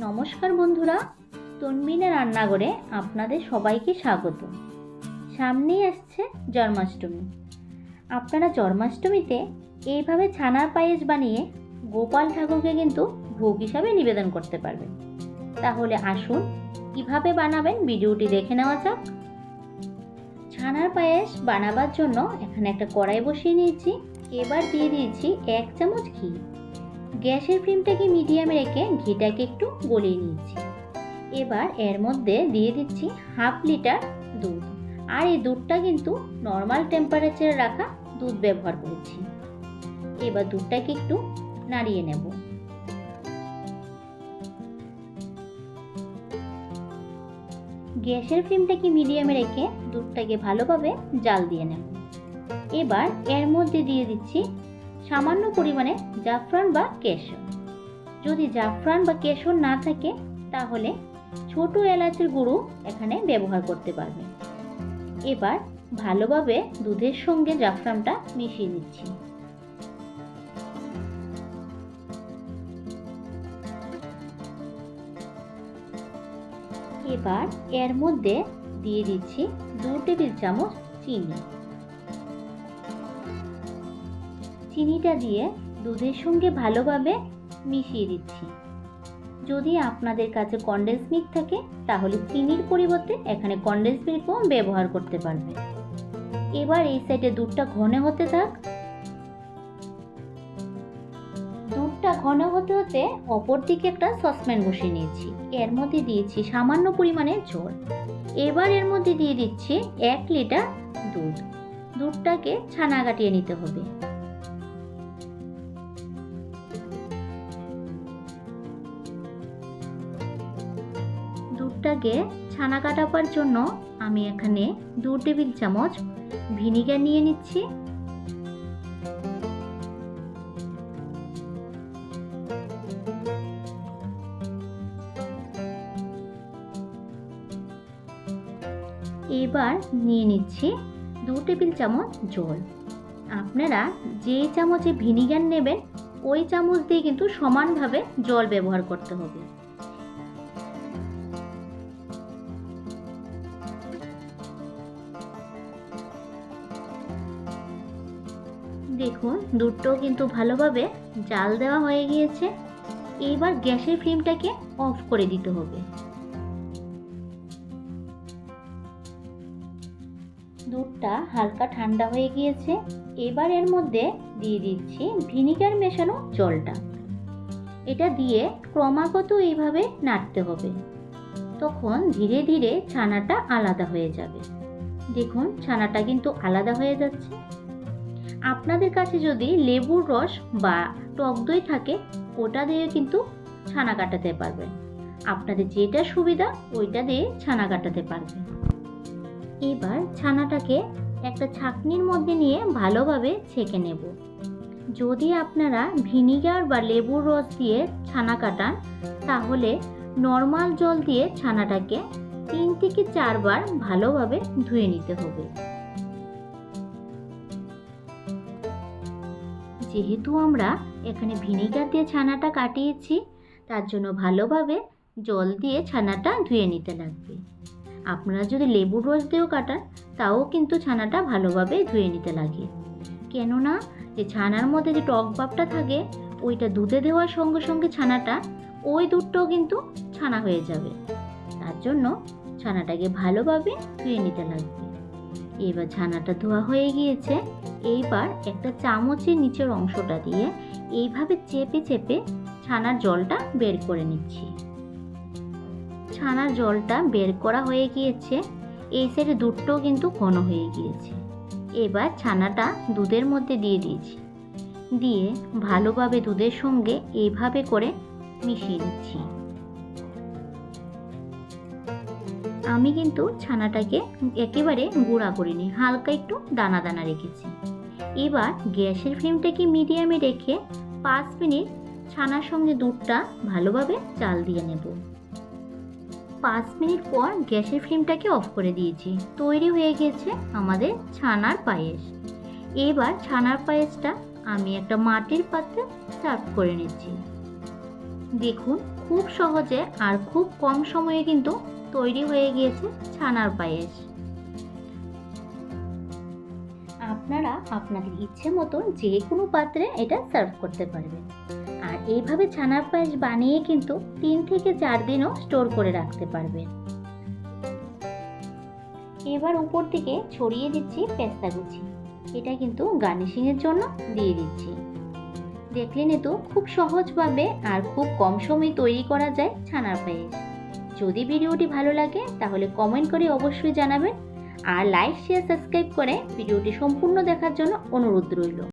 নমস্কার বন্ধুরা তন্বিনা রান্নাঘরে আপনাদের সবাইকে স্বাগত। সামনেই আসছে জন্মাষ্টমী। আপনারা জন্মাষ্টমীতে এইভাবে ছানার পায়েস বানিয়ে গোপাল ঠাকুরকে কিন্তু ভোগ হিসাবে নিবেদন করতে পারবেন। তাহলে আসুন, কীভাবে বানাবেন ভিডিওটি দেখে নেওয়া যাক। ছানার পায়েস বানাবার জন্য এখানে একটা কড়াই বসিয়ে নিয়েছি। এবার দিয়ে দিয়েছি এক চামচ ঘি। গ্যাসের ফ্লেমটাকে মিডিয়ামে রেখে ঘিটাকে একটু গলিয়ে নিয়েছি। এবার এর মধ্যে দিয়ে দিচ্ছি হাফ লিটার দুধ। আর এই দুধটা কিন্তু নর্মাল টেম্পারেচারে রাখা দুধ ব্যবহার করেছি। এবার দুধটাকে একটু নাড়িয়ে নেব। গ্যাসের ফ্লেমটাকে মিডিয়ামে রেখে দুধটাকে ভালোভাবে জাল দিয়ে নেব। এবার এর মধ্যে দিয়ে দিচ্ছি সামান্য পরিমাণে জাফরান বা কেশর। যদি জাফরান বা কেশর না থাকে, তাহলে ছোট এলাচের গুঁড়ো এখানে ব্যবহার করতে পারবেন। এবার ভালোভাবে দুধের সঙ্গে জাফরানটা মিশিয়ে দিচ্ছি এবার এর মধ্যে দিয়ে দিচ্ছি দু টেবিল চামচ চিনি। চিনিটা দিয়ে দুধের সঙ্গে ভালোভাবে মিশিয়ে দিচ্ছি। যদি আপনাদের কাছে কন্ডেন্স মিল্ক থাকে, তাহলে চিনির পরিবর্তে এখানে কন্ডেন্স মিল্কও ব্যবহার করতে পারবেন। এবার এই সাইডে দুধটা ঘন হতে থাক। দুধটা ঘন হতে হতে অপর দিকে একটা সসপ্যান বসিয়ে নিয়েছি। এর মধ্যে দিয়েছি সামান্য পরিমাণে জল। এবার এর মধ্যে দিয়ে দিচ্ছি এক লিটার দুধ। দুধটাকে ছানা কাটিয়ে নিতে হবে। দুধটাকে ছানা কাটাবার জন্য আমি এখানে দু টেবিল চামচ ভিনিগার নিয়ে নিচ্ছি। এবার নিয়ে নিচ্ছি দু টেবিল চামচ জল। আপনারা যে চামচে ভিনিগার নেবেন, ওই চামচ দিয়ে কিন্তু সমানভাবে জল ব্যবহার করতে হবে। দেখুন, দুধটাও কিন্তু ভালোভাবে জাল দেওয়া হয়ে গিয়েছে। এইবার গ্যাসের ফ্লেমটাকে অফ করে দিতে হবে। দুধটা হালকা ঠান্ডা হয়ে গিয়েছে। এবার এর মধ্যে দিয়ে দিচ্ছি ভিনিগার মেশানো জলটা। এটা দিয়ে ক্রমাগত এইভাবে নাড়তে হবে। তখন ধীরে ধীরে ছানাটা আলাদা হয়ে যাবে। দেখুন, ছানাটা কিন্তু আলাদা হয়ে যাচ্ছে। আপনাদের কাছে যদি লেবুর রস বা টক দই থাকে, ওটা দিয়ে কিন্তু ছানা কাটাতে পারবেন। আপনাদের যেটা সুবিধা, ওইটা দিয়ে ছানা কাটাতে পারবেন। এবার ছানাটাকে একটা ছাকনির মধ্যে নিয়ে ভালোভাবে ছেঁকে নেব। যদি আপনারা ভিনিগার বা লেবুর রস দিয়ে ছানা কাটান, তাহলে নর্মাল জল দিয়ে ছানাটাকে তিন থেকে চারবার ভালোভাবে ধুয়ে নিতে হবে। যেহেতু আমরা এখানে ভিনিগার দিয়ে ছানাটা কাটিয়েছি, তার জন্য ভালোভাবে জল দিয়ে ছানাটা ধুয়ে নিতে লাগবে। আপনারা যদি লেবুর রস দিয়েও কাটান, তাও কিন্তু ছানাটা ভালোভাবে ধুয়ে নিতে লাগে। কেননা, যে ছানার মধ্যে যে টক ভাবটা থাকে, ওইটা দুধে দেওয়ার সঙ্গে সঙ্গে ছানাটা, ওই দুধটাও কিন্তু ছানা হয়ে যাবে। তার জন্য ছানাটাকে ভালোভাবে ধুয়ে নিতে লাগবে। এবার ছানাটা ধোয়া হয়ে গিয়েছে। এইবার একটা চামচের নিচের অংশটা দিয়ে এইভাবে চেপে চেপে ছানার জলটা বের করে নিচ্ছি। ছানার জলটা বের করা হয়ে গিয়েছে। এই সাইডে দুধটাও কিন্তু ঘন হয়ে গিয়েছে। এবার ছানাটা দুধের মধ্যে দিয়ে দিয়েছি। দিয়ে ভালোভাবে দুধের সঙ্গে এইভাবে করে মিশিয়ে নিচ্ছি। আমি কিন্তু ছানাটাকে একেবারে গুঁড়া করিনি, হালকা একটু দানা দানা রেখেছি। এবার গ্যাসের ফ্লেমটাকে মিডিয়ামে রেখে পাঁচ মিনিট ছানার সঙ্গে দুধটা ভালোভাবে চাল দিয়ে নেব। পাঁচ মিনিট পর গ্যাসের ফ্লেমটাকে অফ করে দিয়েছি। তৈরি হয়ে গেছে আমাদের ছানার পায়েস। এবার ছানার পায়েসটা আমি একটা মাটির পাত্রে সার্ভ করে নিচ্ছি। দেখুন, খুব সহজে আর খুব কম সময়ে কিন্তু তৈরি হয়ে গিয়েছে ছানার পায়েস। আপনারা আপনাদের ইচ্ছে মতো যে কোনো পাত্রে এটা সার্ভ করতে পারবেন। আর এইভাবে ছানার পায়েস বানিয়ে কিন্তু তিন থেকে চার দিনও স্টোর করে রাখতে পারবেন। এবার উপর থেকে ছড়িয়ে দিচ্ছি পেস্তা কুচি। এটা কিন্তু গার্নিশিংয়ের জন্য দিয়ে দিচ্ছি। দেখলেন এ তো খুব সহজভাবে আর খুব কম সময়ে তৈরি করা যায় ছানার পায়েস। যদি ভিডিওটি ভালো লাগে, তাহলে কমেন্ট করে অবশ্যই জানাবেন। আর লাইক শেয়ার সাবস্ক্রাইব করে ভিডিওটি সম্পূর্ণ দেখার জন্য অনুরোধ রইল।